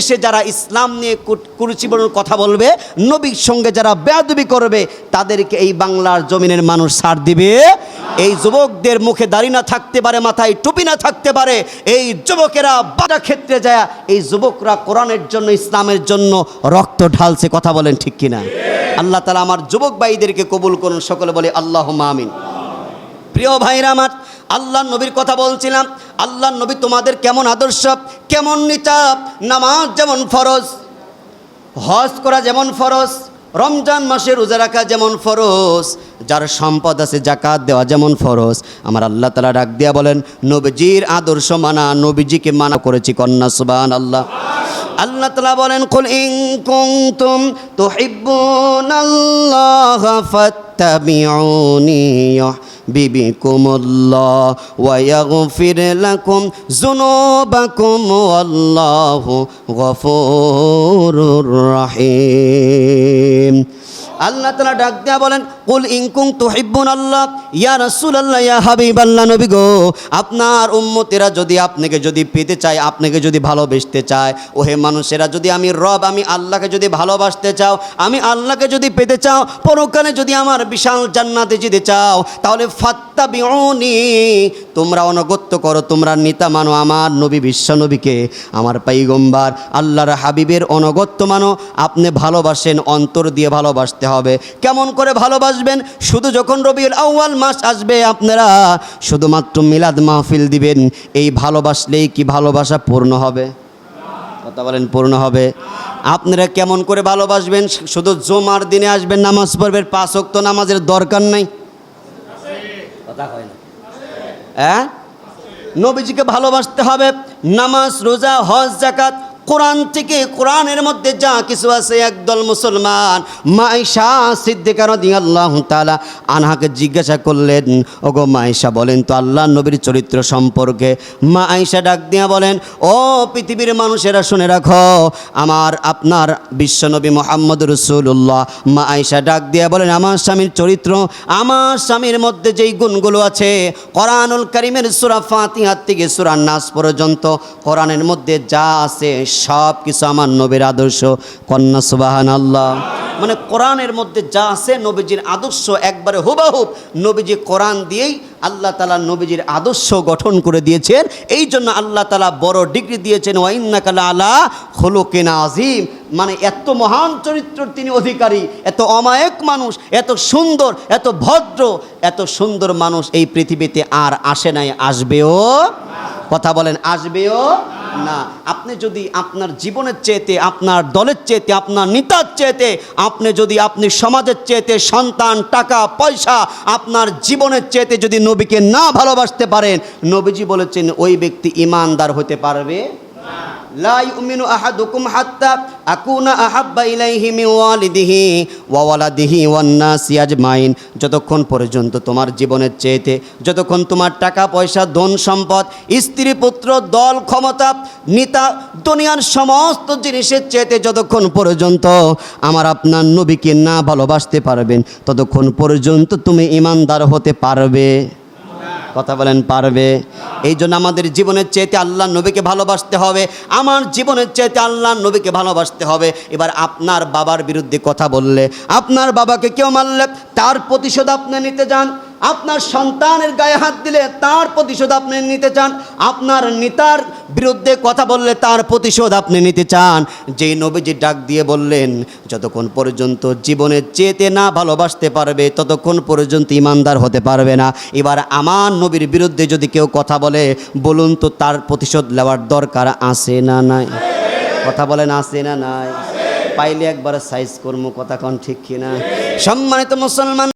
দেশে যারা ইসলাম নিয়ে কুরুচিবরণ কথা বলবে, নবীর সঙ্গে যারা বেয়াদবি করবে, তাদেরকে এই বাংলার জমিনের মানুষ ছাড় দিবে। এই যুবকদের মুখে দাড়ি না থাকতে পারে, মাথায় টুপি না থাকতে পারে, এই যুবকেরা বাটা ক্ষেত্রে যায়, এই যুবকরা কোরআনের জন্য, ইসলামের জন্য রক্ত ঢালছে, কথা বলেন ঠিক কিনা? আল্লাহ তালা আমার যুবক ভাইদেরকে কবুল করুন, সকলে বলে আল্লাহ মামিন প্রিয় ভাইরা, আমার আল্লাহ নবীর কথা বলছিলাম আল্লাহ নবী তোমাদের কেমন আদর্শ, কেমন নিচাপ নামাজ যেমন ফরজ, হজ করা যেমন ফরজ, রমজান মাসে রোজা রাখা যেমন ফরজ, যার সম্পদ আছে জাকাত দেওয়া যেমন ফরজ। আমার আল্লাহ তালা ডাক দিয়া বলেন, নবীজির আদর্শ মানা, নবীজিকে মানা করেছি কন্যা সুবান আল্লাহ আল্লাহ তালা বলেন, কুল ইন কুনতুম তুহিব্বুনাল্লাহ ফাত্তাবিউনি বিবিকুমুল্লাহ ওয়া ইয়াগফির লাকুম যুনুবাকুম ওয়াল্লাহু গফুরুর রহিম। আল্লাহ তালা ডাক দেয়া বলেন, কুল ইনকুম তুহিব্বুন আল্লাহ ইয়া রসুল আল্লাহ ইয়া হাবিব আল্লাহ নবী গো, আপনার উম্মতেরা যদি আপনাকে যদি পেতে চায়, আপনাকে যদি ভালোবেসতে চায়, ওহে মানুষেরা, যদি আমি রব, আমি আল্লাহকে যদি ভালোবাসতে চাও, আমি আল্লাহকে যদি পেতে চাও, পরকালে যদি আমার বিশাল জান্নাতে যেতে চাও, তাহলে ফাত্তা বিউনি তোমরা অনগত্য করো, তোমরা নেতা মানো আমার নবী, বিশ্ব নবীকে, আমার পাইগম্বার, আল্লাহর হাবিবের অনগত্য মানো, আপনি ভালোবাসেন, অন্তর দিয়ে ভালোবাসতে হবে। কেমন করে ভালোবাসবেন? শুধু যখন রবিউল আউয়াল মাস আসবে আপনারা শুধুমাত্র মিলাদ মাহফিল দিবেন। এই ভালোবাসলেই কি ভালোবাসা পূর্ণ হবে? কথা বলেন, পূর্ণ হবে। আপনারা কেমন করে ভালোবাসবেন? শুধু জমার দিনে আসবেন, নামাজ পড়বেন, পাঁচ ওয়াক্ত নামাজের দরকার নাই? কথা হয় না। হ্যাঁ? নবীজিকে ভালোবাসতে হবে। নামাজ, রোজা, হজ জাকাত কোরআন থেকে কোরআনের মধ্যে যা কিছু আছে, একদল মুসলমান মাইশা সিদ্দিকার আল্লাহ তালা আনহাকে জিজ্ঞাসা করলেন, ওগো মাইশা বলেন তো আল্লাহ নবীর চরিত্র সম্পর্কে? মা আইসা ডাক দিয়া বলেন, ও পৃথিবীর মানুষেরা, শুনে রাখো, আমার, আপনার বিশ্বনবী মোহাম্মদ রসুল্লাহ মা আইসা ডাক দিয়া বলেন, আমার স্বামীর চরিত্র, আমার স্বামীর মধ্যে যেই গুণগুলো আছে, কোরআনুল করিমের সুরা ফাতিহাত থেকে সুরা নাস পর্যন্ত কোরআনের মধ্যে যা আছে সব কিছু আমার নবীর আদর্শ। কন্যা সুবাহান আল্লাহ মানে কোরআনের মধ্যে যা আছে নবীজির আদর্শ, একবারে হুবাহুব নবীজি কোরআন দিয়েই আল্লাহ তালা নবীজির আদর্শ গঠন করে দিয়েছেন। এই জন্য আল্লাহ তালা বড় ডিগ্রি দিয়েছেন ওয়াইন্নাকালা আলা হলোকেন আজিম মানে এত মহান চরিত্র তিনি অধিকারী, এত অমায়ক মানুষ, এত সুন্দর, এত ভদ্র, এত সুন্দর মানুষ এই পৃথিবীতে আর আসে নাই, আসবেও কথা বলেন, আসবেও না। আপনি যদি আপনার জীবনের চেয়েতে আপনার দলের চেয়েতে আপনার নেতার চেয়েতে আপনি যদি আপনি সমাজের চেয়েতে সন্তান, টাকা, পয়সা, আপনার জীবনের চেয়েতে যদি নবীকে না ভালোবাসতে পারেন, নবীজি বলেছেন, ওই ব্যক্তি ইমানদার হতে পারবে লা ইউমিনু আহাদুকুম হাত্তা আকুনা আহাব্বা ইলাইহি মিন ওয়ালিদিহি ওয়া ওয়ালাদিহি ওয়ান নাসি যতক্ষণ পর্যন্ত তোমার জীবনের চেয়েতে যতক্ষণ তোমার টাকা, পয়সা, ধন সম্পদ, স্ত্রী, পুত্র, দল, ক্ষমতা, নেতা, দুনিয়ার সমস্ত জিনিসের চেয়েতে যতক্ষণ পর্যন্ত আমার আপনার নবীকে না ভালোবাসতে পারবেন, ততক্ষণ পর্যন্ত তুমি ইমানদার হতে পারবে। কথা বলেন, পারবে। এই জন্য আমাদের জীবনের চেয়েতে আল্লাহ নবীকে ভালোবাসতে হবে। আমার জীবনের চেয়েতে আল্লাহ নবীকে ভালোবাসতে হবে। এবার আপনার বাবার বিরুদ্ধে কথা বললে, আপনার বাবাকে কেউ মারলে তার প্রতিশোধ আপনি নিতে যান। আপনার সন্তানের গায়ে হাত দিলে তার প্রতিশোধ আপনি নিতে চান, আপনার নেতার বিরুদ্ধে কথা বললে তার প্রতিশোধ আপনি নিতে চান। যেই নবীজি ডাক দিয়ে বললেন, যতক্ষণ পর্যন্ত জীবনে চেতে না ভালোবাসতে পারবে, ততক্ষণ পর্যন্ত ইমানদার হতে পারবে না। এবার আমার নবীর বিরুদ্ধে যদি কেউ কথা বলে, বলুন তো তার প্রতিশোধ নেওয়ার দরকার আছে না নাই? কথা বলেন, আছে না নাই? পাইলে একবার সাইজ কর্ম, কথা কন ঠিক কিনা? সম্মানিত মুসলমান